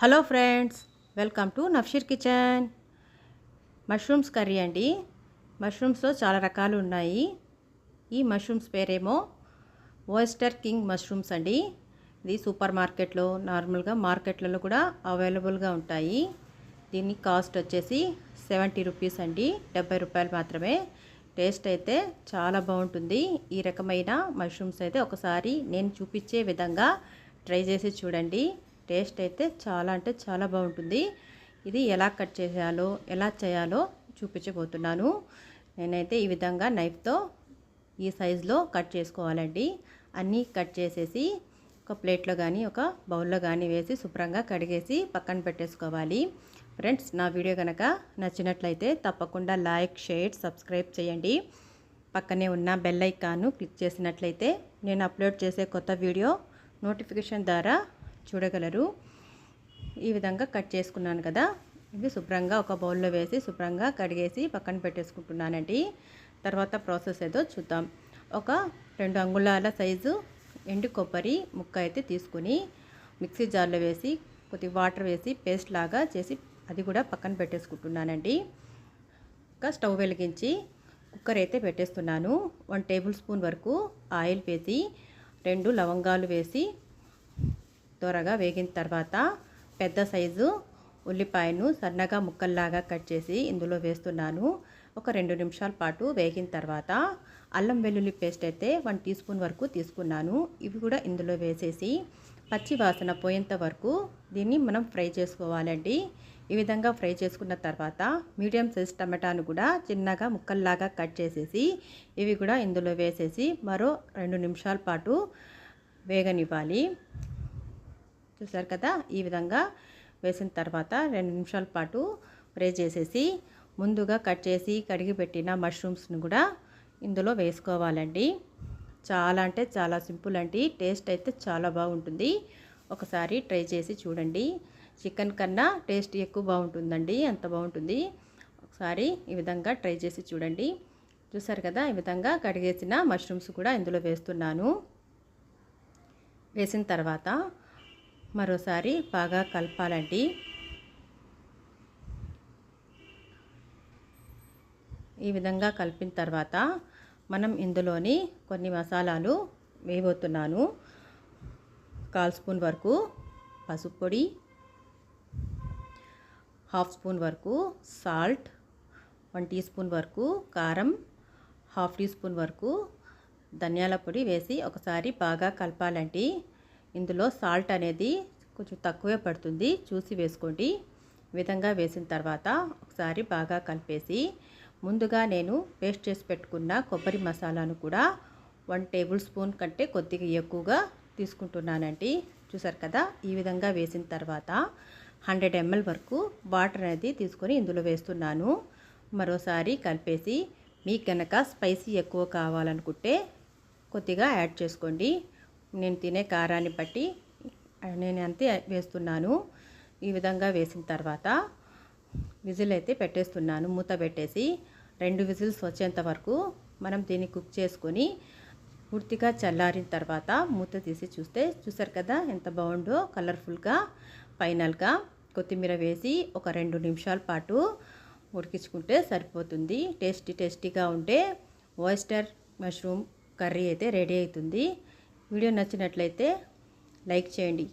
Hello friends welcome to Nafsheer kitchen. Mushrooms curry అండి. మష్రూమ్స్లో చాలా రకాలు ఉన్నాయి. ఈ మష్రూమ్స్ పేరేమో ఓయిస్టర్ కింగ్ మష్రూమ్స్ అండి. ఇది సూపర్ మార్కెట్లో నార్మల్గా మార్కెట్లలో కూడా అవైలబుల్గా ఉంటాయి. దీని కాస్ట్ వచ్చేసి సెవెంటీ రూపీస్ అండి. డెబ్బై రూపాయలు మాత్రమే. టేస్ట్ అయితే చాలా బాగుంటుంది. ఈ రకమైన మష్రూమ్స్ అయితే ఒకసారి నేను చూపించే విధంగా ట్రై చేసి చూడండి. టేస్ట్ అయితే చాలా అంటే చాలా బాగుంటుంది. ఇది ఎలా కట్ చేయాలో ఎలా చేయాలో చూపించబోతున్నాను. నేనైతే ఈ విధంగా నైఫ్తో ఈ సైజులో కట్ చేసుకోవాలండి. అన్నీ కట్ చేసేసి ఒక ప్లేట్లో కానీ ఒక బౌల్లో కానీ వేసి శుభ్రంగా కడిగేసి పక్కన పెట్టేసుకోవాలి. ఫ్రెండ్స్ నా వీడియో కనుక నచ్చినట్లయితే తప్పకుండా లైక్ షేర్ సబ్స్క్రైబ్ చేయండి. పక్కనే ఉన్న బెల్ ఐకాన్ను క్లిక్ చేసినట్లయితే నేను అప్లోడ్ చేసే కొత్త వీడియో నోటిఫికేషన్ ద్వారా చూడగలరు. ఈ విధంగా కట్ చేసుకున్నాను కదా. ఇవి శుభ్రంగా ఒక బౌల్లో వేసి శుభ్రంగా కడిగేసి పక్కన పెట్టేసుకుంటున్నానండి. తర్వాత ప్రాసెస్ ఏదో చూద్దాం. ఒక రెండు అంగుళాల సైజు ఎండు కొబ్బరి ముక్క అయితే తీసుకుని మిక్సీ జార్లో వేసి కొద్ది వాటర్ వేసి పేస్ట్ లాగా చేసి అది కూడా పక్కన పెట్టేసుకుంటున్నానండి. ఇంకా స్టవ్ వెలిగించి కుక్కర్ అయితే పెట్టేస్తున్నాను. వన్ టేబుల్ స్పూన్ వరకు ఆయిల్ వేసి రెండు లవంగాలు వేసి త్వరగా వేగిన తర్వాత పెద్ద సైజు ఉల్లిపాయను సన్నగా ముక్కల్లాగా కట్ చేసి ఇందులో వేస్తున్నాను. ఒక రెండు నిమిషాల పాటు వేగిన తర్వాత అల్లం వెల్లుల్లి పేస్ట్ అయితే వన్ టీ స్పూన్ వరకు తీసుకున్నాను. ఇవి కూడా ఇందులో వేసేసి పచ్చి వాసన పోయేంత వరకు దీన్ని మనం ఫ్రై చేసుకోవాలండి. ఈ విధంగా ఫ్రై చేసుకున్న తర్వాత మీడియం సైజ్ టమాటాను కూడా చిన్నగా ముక్కల్లాగా కట్ చేసేసి ఇవి కూడా ఇందులో వేసేసి మరో రెండు నిమిషాల పాటు వేగనివ్వాలి. చూసారు కదా? ఈ విధంగా వేసిన తర్వాత రెండు నిమిషాల పాటు ఫ్రై చేసేసి ముందుగా కట్ చేసి కడిగి పెట్టిన మష్రూమ్స్ని కూడా ఇందులో వేసుకోవాలండి. చాలా అంటే చాలా సింపుల్ అండి. టేస్ట్ అయితే చాలా బాగుంటుంది. ఒకసారి ట్రై చేసి చూడండి. చికెన్ కన్నా టేస్ట్ ఎక్కువ బాగుంటుందండి. అంత బాగుంటుంది. ఒకసారి ఈ విధంగా ట్రై చేసి చూడండి. చూసారు కదా? ఈ విధంగా కడిగేసిన మష్రూమ్స్ కూడా ఇందులో వేస్తున్నాను. వేసిన తర్వాత మరోసారి బాగా కలపాలండి. ఈ విధంగా కలిపిన తర్వాత మనం ఇందులోని కొన్ని మసాలాలు వేయబోతున్నాను. కాల్ స్పూన్ వరకు పసుపు పొడి హాఫ్ స్పూన్ వరకు సాల్ట్ వన్ టీ స్పూన్ వరకు కారం హాఫ్ టీ స్పూన్ వరకు ధనియాల పొడి వేసి ఒకసారి బాగా కలపాలండి. ఇందులో సాల్ట్ అనేది కొంచెం తక్కువే పడుతుంది. చూసి వేసుకోండి. విధంగా వేసిన తర్వాత ఒకసారి బాగా కలిపేసి ముందుగా నేను పేస్ట్ చేసి పెట్టుకున్న కొబ్బరి మసాలాను కూడా వన్ టేబుల్ స్పూన్ కంటే కొద్దిగా ఎక్కువగా తీసుకుంటున్నానండి. చూసారు కదా? ఈ విధంగా వేసిన తర్వాత హండ్రెడ్ ఎంఎల్ వరకు వాటర్ అనేది తీసుకొని ఇందులో వేస్తున్నాను. మరోసారి కలిపేసి మీకు కనుక స్పైసీ ఎక్కువ కావాలనుకుంటే కొద్దిగా యాడ్ చేసుకోండి. నేను తినే కారాన్ని బట్టి నేను అంతే వేస్తున్నాను. ఈ విధంగా వేసిన తర్వాత విజిల్ అయితే పెట్టేస్తున్నాను. మూత పెట్టేసి రెండు విజిల్స్ వచ్చేంత వరకు మనం దీన్ని కుక్ చేసుకొని పూర్తిగా చల్లారిన తర్వాత మూత తీసి చూస్తే చూసారు కదా ఎంత బాగుందో కలర్ఫుల్గా ఫైనల్గా కొత్తిమీర వేసి ఒక రెండు నిమిషాల పాటు ఉడికించుకుంటే సరిపోతుంది. టేస్టీ టేస్టీగా ఉంటే ఓయిస్టర్ మష్రూమ్ కర్రీ అయితే రెడీ అవుతుంది. వీడియో నచ్చినట్లయితే లైక్ చేయండి.